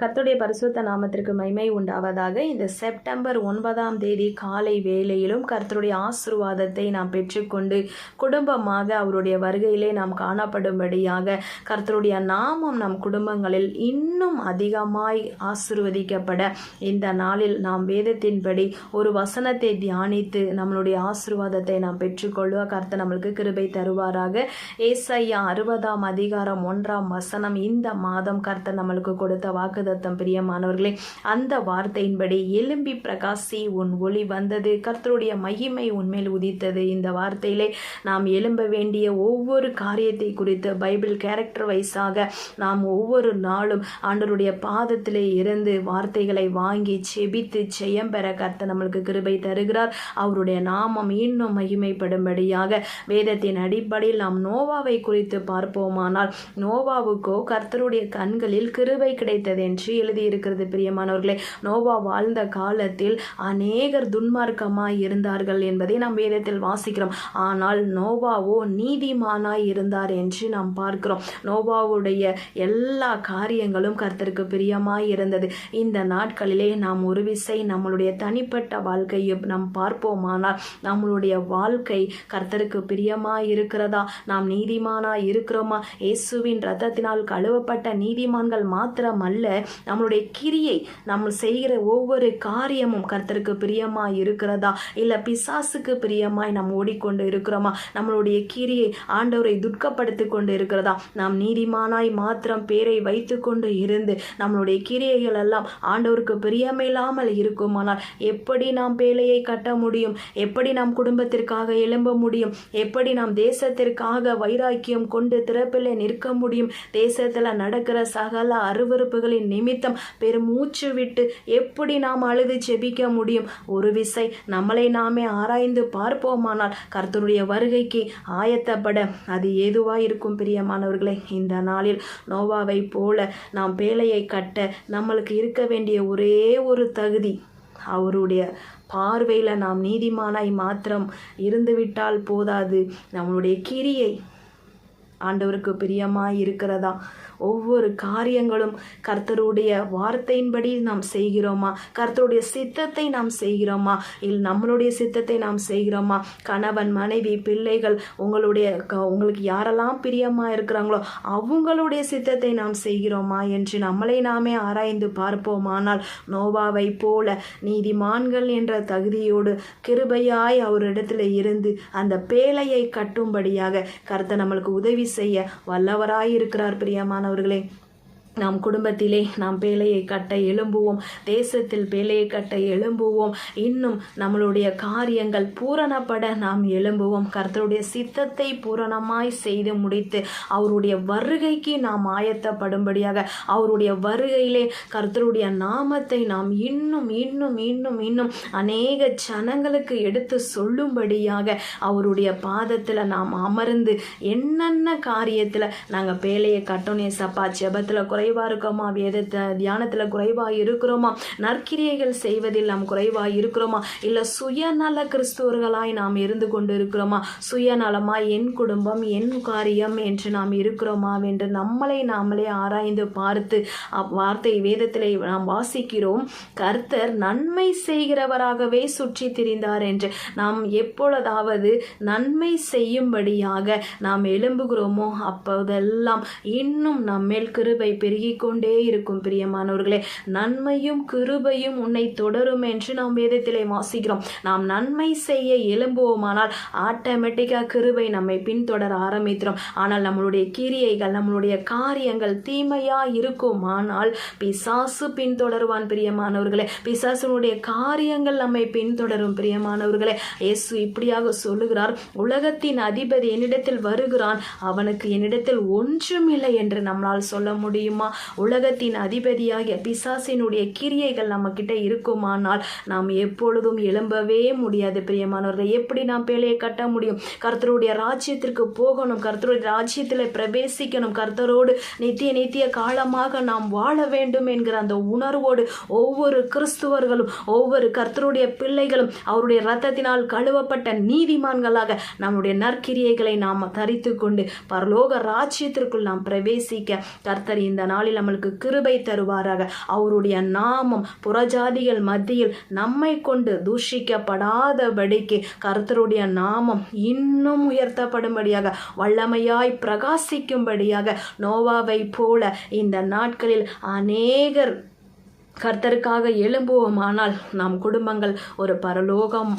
கத்துடைய பரிசுத்த நாமத்திற்கு மைமை உண்டாவதாக. இந்த செப்டம்பர் ஒன்பதாம் தேதி காலை வேளையிலும் கர்த்தருடைய ஆசிர்வாதத்தை நாம் பெற்றுக்கொண்டு குடும்பமாக அவருடைய வருகையிலே நாம் காணப்படும்படியாக கர்த்தருடைய நாமம் நம் குடும்பங்களில் இன்னும் அதிகமாய் ஆசிர்வதிக்கப்பட இந்த நாளில் நாம் வேதத்தின்படி ஒரு வசனத்தை தியானித்து நம்மளுடைய ஆசிர்வாதத்தை நாம் பெற்றுக்கொள்வ கர்த்தர் நம்மளுக்கு கிருபை தருவாராக. ஏசையா அறுபதாம் அதிகாரம் ஒன்றாம் வசனம். இந்த மாதம் கர்த்தர் நம்மளுக்கு கொடுத்த தம் பிரியமானவர்களே அந்த வார்த்தையின்படி எலும்பி பிரகாசி உன் ஒளி வந்தது. கர்த்தருடைய மகிமை உன்மேல் உதித்தது. இந்த வார்த்தையிலே நாம் எழும்ப வேண்டிய ஒவ்வொரு காரியத்தை குறித்து பைபிள் கேரக்டர் வைஸாக நாம் ஒவ்வொரு நாளும் ஆண்டருடைய பாதத்திலே இருந்து வார்த்தைகளை வாங்கி செபித்து ஜெயம் பெற கர்த்தர் நம்மளுக்கு கிருபை தருகிறார். அவருடைய நாமம் இன்னும் மகிமைப்படும்படியாக வேதத்தின் அடிப்படையில் நாம் நோவாவை குறித்து பார்ப்போமானால் நோவாவுக்கோ கர்த்தருடைய கண்களில் கிருபை கிடைத்தது என்று எழுதியிருக்கிறது பிரியமானவர்களே. நோவா வாழ்ந்த காலத்தில் அநேகர் துன்மார்க்கமாய் இருந்தார்கள் என்பதை நாம் வேதத்தில் வாசிக்கிறோம். ஆனால் நோவாவோ நீதிமானாய் இருந்தார் என்று நாம் பார்க்கிறோம். நோவாவுடைய எல்லா காரியங்களும் கர்த்தருக்கு பிரியமாய் இருந்தது. இந்த நாட்களிலே நாம் ஒரு விசை நம்மளுடைய தனிப்பட்ட வாழ்க்கையை நாம் பார்ப்போமானால் நம்மளுடைய வாழ்க்கை கர்த்தருக்கு பிரியமாய் இருக்கிறதா? நாம் நீதிமானாய் இருக்கிறோமா? இயேசுவின் ரத்தத்தினால் கழுவப்பட்ட நீதிமான்கள் மாத்திரமல்ல நம்மளுடைய கிரியை நம்ம செய்கிற ஒவ்வொரு காரியமும் கர்த்தருக்கு பிரியமாக இருக்கிறதா? இல்லை பிசாசுக்கு பிரியமாய் நாம் ஓடிக்கொண்டு இருக்கிறோமா? நம்மளுடைய கிரியை ஆண்டவரை துர்க்கப்படுத்தி கொண்டு இருக்கிறதா? நாம் நீதிமானாய் மாத்திரம் பேரை வைத்து கொண்டு இருந்து நம்மளுடைய கிரியைகள் எல்லாம் ஆண்டவருக்கு பிரியமில்லாமல் இருக்குமானால் எப்படி நாம் பேழையை கட்ட முடியும்? எப்படி நாம் குடும்பத்திற்காக எழும்ப முடியும்? எப்படி நாம் தேசத்திற்காக வைராக்கியம் கொண்டு திறப்பில் நிற்க முடியும்? தேசத்தில் நடக்கிற சகல அருவறுப்புகளின் நிமித்தம் பெருமூச்சு விட்டு எப்படி நாம் அழுது செபிக்க முடியும்? ஒரு விசை நம்மளை நாமே ஆராய்ந்து பார்ப்போமானால் கர்த்தருடைய வருகைக்கு ஆயத்தப்பட அது ஏதுவாக இருக்கும் பிரியமானவர்களே. இந்த நாளில் நோவாவை போல நாம் பேழையை கட்ட நம்மளுக்கு இருக்க வேண்டிய ஒரே ஒரு தகுதி அவருடைய பார்வையில் நாம் நீதிமானாய் மாத்திரம் இருந்துவிட்டால் போதாது. நம்மளுடைய கிரியை ஆண்டவருக்கு பிரியமாய் இருக்கிறதா? ஒவ்வொரு காரியங்களும் கர்த்தருடைய வார்த்தையின்படி நாம் செய்கிறோமா? கர்த்தருடைய சித்தத்தை நாம் செய்கிறோமா? இல்லை நம்மளுடைய சித்தத்தை நாம் செய்கிறோமா? கணவன் மனைவி பிள்ளைகள் உங்களுடைய க- உங்களுக்கு யாரெல்லாம் பிரியமாக இருக்கிறாங்களோ அவங்களுடைய சித்தத்தை நாம் செய்கிறோமா என்று நம்மளை நாமே ஆராய்ந்து பார்ப்போமானால் நோவாவை போல நீதிமான்கள் என்ற தகுதியோடு கிருபையாய் அவரிடத்தில் இருந்து அந்த பேழையை கட்டும்படியாக கர்த்தர் நம்மளுக்கு உதவி செய்ய வல்லவராயிருக்கிறார் பிரியமானவர்களே. நாம் குடும்பத்திலே நாம் பேழையை கட்ட எழும்புவோம். தேசத்தில் பேழையை கட்ட எழும்புவோம். இன்னும் நம்மளுடைய காரியங்கள் பூரணப்பட நாம் எழும்புவோம். கர்த்தருடைய சித்தத்தை பூரணமாய் செய்து முடித்து அவருடைய வருகைக்கு நாம் ஆயத்தப்படும்படியாக அவருடைய வருகையிலே கர்த்தருடைய நாமத்தை நாம் இன்னும் இன்னும் இன்னும் இன்னும் அநேக ஜனங்களுக்கு எடுத்து சொல்லும்படியாக அவருடைய பாதத்தில் நாம் அமர்ந்து என்னென்ன காரியத்தில் நாங்கள் பேழையை கட்டோனே சப்பா ஜெபத்தில் குறைவாக இருக்கோமா? வேதத்தை தியானத்தில் குறைவாக இருக்கிறோமா? நற்கிரியைகள் செய்வதில் நாம் குறைவாக இருக்கிறோமா? இல்லை சுயநல கிறிஸ்துவர்களாய் நாம் இருந்து கொண்டு இருக்கிறோமா சுயநலமாக என் குடும்பம் என் காரியம் என்று நாம் இருக்கிறோமா? என்று நம்மளை நாமளே ஆராய்ந்து பார்த்து அப் வார்த்தை வேதத்தில் நாம் வாசிக்கிறோம். கர்த்தர் நன்மை செய்கிறவராகவே சுற்றி திரிந்தார் என்று நாம் எப்பொழுதாவது நன்மை செய்யும்படியாக நாம் எழும்புகிறோமோ அப்போதெல்லாம் இன்னும் நம்மேல் கிருபை பெருகிக் கொண்டே இருக்கும் பிரியமானவர்களே. நன்மையும் கிருபையும் உன்னை தொடரும் என்று நாம் வேதத்திலே வாசிக்கிறோம். நாம் நன்மை செய்ய எழும்புவோமானால் ஆட்டோமேட்டிக்காக கிருபை நம்மை பின்தொடர ஆரம்பிக்கிறோம் ஆனால் நம்மளுடைய கிரியைகள் நம்மளுடைய காரியங்கள் தீமையா இருக்குமானால் பிசாசு பின்தொடருவான் பிரியமானவர்களே. பிசாசுனுடைய காரியங்கள் நம்மை பின்தொடரும் பிரியமானவர்களே. இயேசு இப்படியாக சொல்லுகிறார். உலகத்தின் அதிபதி என்னிடத்தில் வருகிறான். அவனுக்கு என்னிடத்தில் ஒன்றுமில்லை என்று நம்மளால் சொல்ல முடியும்? உலகத்தின் அதிபதியாகிய பிசாசினுடைய கிரியைகள் நம்ம கிட்ட இருக்குமானால் நாம் எப்பொழுதும் எழும்பவே முடியாது. பிரியமானவர்களை எப்படி நாம் பேழையை கட்ட முடியும்? கர்த்தருடைய ராஜ்யத்திற்கு போகணும் கர்த்தருடைய ராஜ்யத்தில் பிரவேசிக்கணும். கர்த்தரோடு நித்திய நித்திய காலமாக நாம் வாழ வேண்டும் என்கிற அந்த உணர்வோடு ஒவ்வொரு கிறிஸ்துவர்களும் ஒவ்வொரு கர்த்தருடைய பிள்ளைகளும் அவருடைய ரத்தத்தினால் கழுவப்பட்ட நீதிமான்களாக நம்முடைய நற்கிரியைகளை நாம் தரித்து கொண்டு பரலோக ராஜ்யத்திற்குள் நாம் பிரவேசிக்க கர்த்தர் இந்த நாளில் நம்மளுக்கு கிருபை தருவாராக. அவருடைய நாமம் புறஜாதிகள் மத்தியில் நம்மை கொண்டு தூஷிக்கப்படாதபடிக்கு கர்த்தருடைய நாமம் இன்னும் உயர்த்தப்படும்படியாக வல்லமையாய் பிரகாசிக்கும்படியாக நோவாவை போல இந்த நாட்களில் அநேகர் கர்த்தருக்காக எழும்புவோமானால் நம் குடும்பங்கள் ஒரு பரலோகம்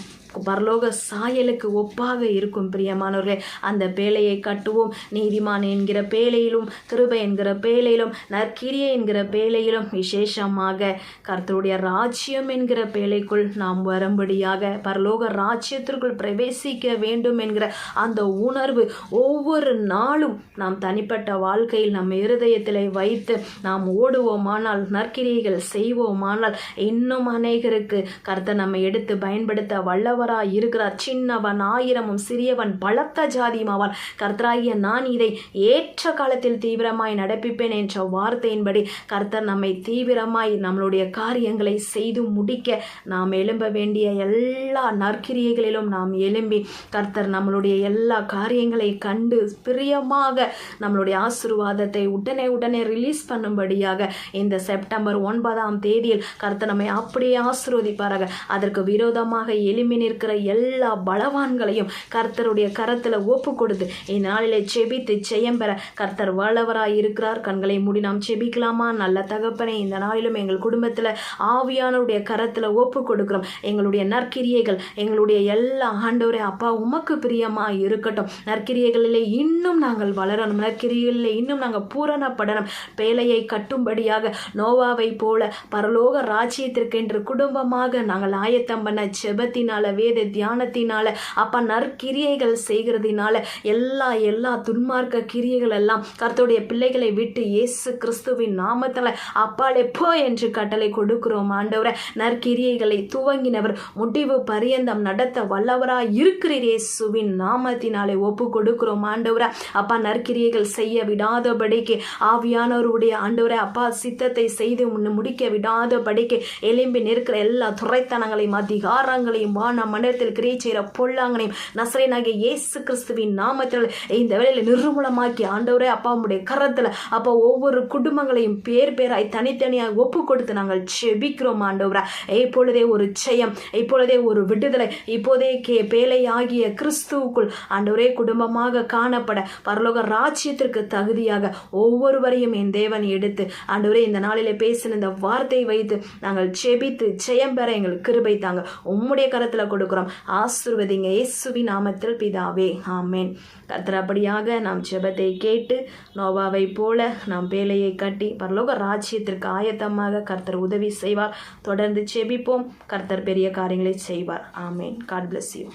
பரலோக சாயலுக்கு ஒப்பாக இருக்கும் பிரியமானவர்களே. அந்த பேழையை கட்டுவோம். நீதிமான் என்கிற பேழையிலும் கிருபை என்கிற பேழையிலும் நற்கிரியை என்கிற பேழையிலும் விசேஷமாக கர்த்தருடைய ராஜ்யம் என்கிற பேழைக்குள் நாம் வரும்படியாக பரலோக ராஜ்யத்திற்குள் பிரவேசிக்க வேண்டும் என்கிற அந்த உணர்வு ஒவ்வொரு நாளும் நாம் தனிப்பட்ட வாழ்க்கையில் நம் இருதயத்தில் வைத்து நாம் ஓடுவோமானால் நற்கிரியைகள் செய்வோமானால் இன்னும் அநேகருக்கு கர்த்தர் நம்மை எடுத்து பயன்படுத்த வல்லவ வல்லவராய் இருக்கிறார். சின்னவன் ஆயிரமும் சிறியவன் பலத்த ஜாதியுமாவான் கர்த்தராகிய நான் இதை ஏற்ற காலத்தில் தீவிரமாய் நடப்பிப்பேன் என்ற வார்த்தையின்படி கர்த்தர் நம்மை தீவிரமாய் நம்மளுடைய காரியங்களை செய்து முடிக்க நாம் எழும்ப வேண்டிய எல்லா நற்கிரியைகளிலும் நாம் எழும்பி கர்த்தர் நம்மளுடைய எல்லா காரியங்களை கண்டு பிரியமாக நம்மளுடைய ஆசிர்வாதத்தை உடனே உடனே ரிலீஸ் பண்ணும்படியாக இந்த செப்டம்பர் ஒன்பதாம் தேதியில் கர்த்தர் நம்மை அப்படியே ஆசிர்வதிப்பாராக. அதற்கு விரோதமாக எழும்பி இருக்கிற எல்லா பலவான்களையும் கர்த்தருடைய கரத்தில் ஒப்பு கொடுத்து இந்நாளிலே செபித்து ஜெயம் பெற கர்த்தர் வல்லவராய் இருக்கிறார். கண்களை மூடி நாம் செபிக்கலாமா? நல்ல தகப்பனே இந்த நாளிலும் எங்கள் குடும்பத்தில் ஆவியானவருடைய கரத்தில் ஒப்பு கொடுக்குறோம். எங்களுடைய நற்கிரியைகள் எங்களுடைய எல்லா ஆண்டவரே அப்பா உமக்கு பிரியமாக இருக்கட்டும். நற்கிரியைகளிலே இன்னும் நாங்கள் வளரணும். நற்கிரியைகளிலே இன்னும் நாங்கள் பூரணப்படணும். பேலையை கட்டும்படியாக நோவாவை போல பரலோக ராஜ்யத்திற்கென்று குடும்பமாக நாங்கள் ஆயத்தம் பண்ண செபத்தினால வேத தியானத்தினால அப்பா நற்கிரியைகள் செய்கிறதுனால எல்லா எல்லா துன்மார்க்க கிரியைகள் எல்லாம் கர்த்தருடைய பிள்ளைகளை விட்டு இயேசு கிறிஸ்துவின் நாமத்தில் அப்பாலே போ என்று கட்டளை கொடுக்கிறோம் ஆண்டவரை. நற்கிரியைகளை துவங்கினவர் முடிவு பரியந்தம் நடத்த வல்லவராக இருக்கிறீர் இயேசுவின் நாமத்தினாலே ஒப்பு கொடுக்கிறோம் ஆண்டவரை. அப்பா நற்கிரியைகள் செய்ய விடாதபடிக்கு ஆவியானவருடைய ஆண்டவரை அப்பா சித்தத்தை செய்து முடிக்க விடாதபடிக்கு எலும்பி நிற்கிற எல்லா துறைத்தனங்களையும் அதிகாரங்களையும் வான மண்டலத்தில் கிரியை செய்கிற பொல்லாங்கனையும் நசரேனாகிய இயேசு கிறிஸ்துவின் நாமத்தில் இந்த வேலையில் நிர்மூலமாக்கி ஆண்டவரே அப்பா உடைய கரத்தில் அப்போ ஒவ்வொரு குடும்பங்களையும் பேர் பேராய் தனித்தனியாக ஒப்பு கொடுத்து நாங்கள் செபிக்கிறோம் ஆண்டவரா. இப்பொழுதே ஒரு ஜெயம் இப்பொழுதே ஒரு விடுதலை இப்போதே கே பேலை ஆகிய கிறிஸ்துவுக்குள் ஆண்டவரே குடும்பமாக காணப்பட பரலோக ராஜ்யத்திற்கு தகுதியாக ஒவ்வொருவரையும் என் தேவன் எடுத்து ஆண்டவரே இந்த நாளில் பேசின இந்த வார்த்தையை வைத்து நாங்கள் செபித்து ஜெயம் பெற எங்களுக்கு கிருபை தாங்க. உம்முடைய கரத்தில் கொடுக்குறோம். ஆசிர்வதிங்க. இயேசுவி நாமத்தில் பிதாவே. ஆமேன். கத்திரப்படியாக நாம் ஜெபத்தை கேட்டு நோவாவை போல நாம் வேலையை கட்டி பரலோக ராஜ்யத்திற்கு ஆயத்தமாக கர்த்தர் உதவி செய்வார். தொடர்ந்து செபிப்போம் கர்த்தர் பெரிய காரியங்களை செய்வார். ஆமேன். God bless you